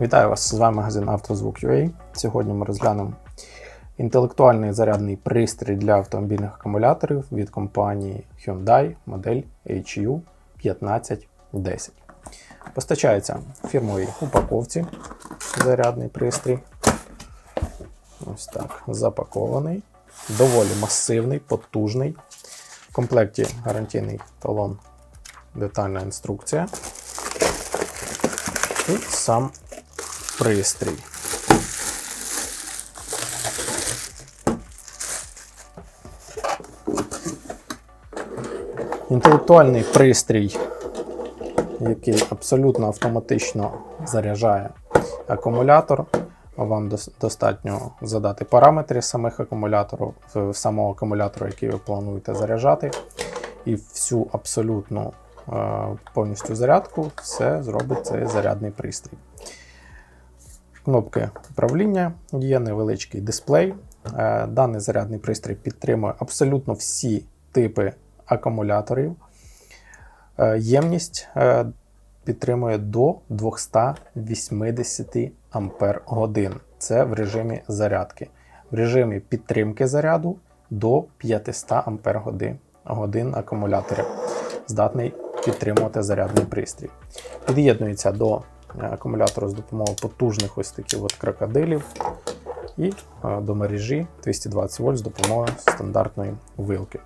Вітаю вас! З вами магазин «Автозвук.UA». Сьогодні ми розглянемо інтелектуальний зарядний пристрій для автомобільних акумуляторів від компанії Hyundai модель HU 1510. Постачається в фірмовій упаковці зарядний пристрій. Ось так, запакований. Доволі масивний, потужний. В комплекті гарантійний талон, детальна інструкція. І сам пристрій. Інтелектуальний пристрій, який абсолютно автоматично заряджає акумулятор. Вам достатньо задати параметри самих акумуляторів, самого акумулятора, який ви плануєте заряджати, і всю абсолютну е, повністю зарядку все зробить цей зарядний пристрій. Кнопки управління є невеличкий дисплей. Е, Даний зарядний пристрій підтримує абсолютно всі типи акумуляторів. Е, Ємність е, підтримує до 280 Ампер годин. Це в режимі зарядки. В режимі підтримки заряду до 500 Ампер годин, акумулятора. Здатний підтримувати зарядний пристрій. Під'єднується до е, акумулятору з допомогою потужних ось таких от крокодилів і е, до мережі 220 вольт з допомогою стандартної вилки.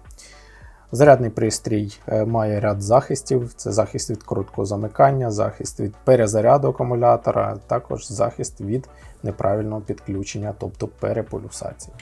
Зарядний пристрій е, має ряд захистів: це захист від короткого замикання, захист від перезаряду акумулятора, також захист від неправильного підключення, тобто переполюсації.